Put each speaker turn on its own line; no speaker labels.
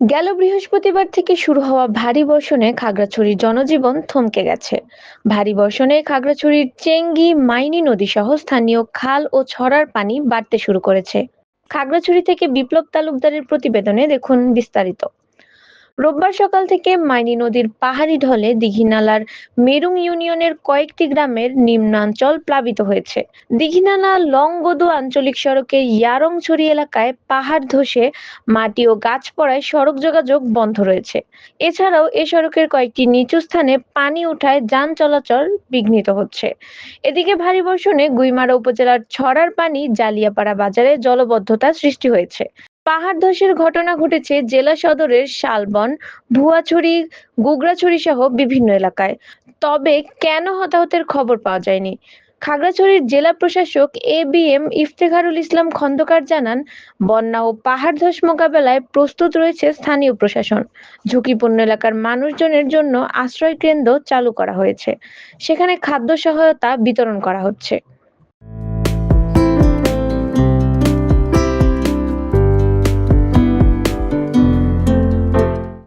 গেল বৃহস্পতিবার থেকে শুরু হওয়া ভারী বর্ষণে খাগড়াছড়ির জনজীবন থমকে গেছে। ভারী বর্ষণে খাগড়াছড়ির চেঙ্গি, মাইনি নদী সহ স্থানীয় খাল ও ছড়ার পানি বাড়তে শুরু করেছে। খাগড়াছড়ি থেকে বিপ্লব তালুকদারের প্রতিবেদনে দেখুন বিস্তারিত। রোববার সকাল থেকে মাইনি নদীর পাহাড়ি ঢলে দিঘিনালার মেরুং ইউনিয়নের কয়েকটি গ্রামের নিম্নাঞ্চল প্লাবিত হয়েছে। দিঘিনালা লংগদু আঞ্চলিক সড়কের ইয়ারংছড়ি এলাকায় পাহাড় ধসে মাটি ও গাছ পড়ায় সড়ক যোগাযোগ বন্ধ রয়েছে। এছাড়াও এ সড়কের কয়েকটি নিচু স্থানে পানি উঠায় যান চলাচল বিঘ্নিত হচ্ছে। এদিকে ভারী বর্ষণে গুইমারা উপজেলার ছড়ার পানি জালিয়াপাড়া বাজারে জলবদ্ধতা সৃষ্টি হয়েছে। পাহাড় ধসের ঘটনা ঘটেছে জেলা সদরের শালবন, ভুয়াছড়ি গুগরাছড়ি সহ বিভিন্ন এলাকায়। তবে কেন হতাহতের খবর পাওয়া যায়নি? খাগড়াছড়ির জেলা প্রশাসক A B M Iftekharul Islam Khandakar জানান, বন্যা ও পাহাড় ধস মোকাবেলায় প্রস্তুত রয়েছে স্থানীয় প্রশাসন। ঝুঁকিপূর্ণ এলাকার মানুষজনের জন্য আশ্রয় কেন্দ্র চালু করা হয়েছে। সেখানে খাদ্য সহায়তা বিতরণ করা হচ্ছে।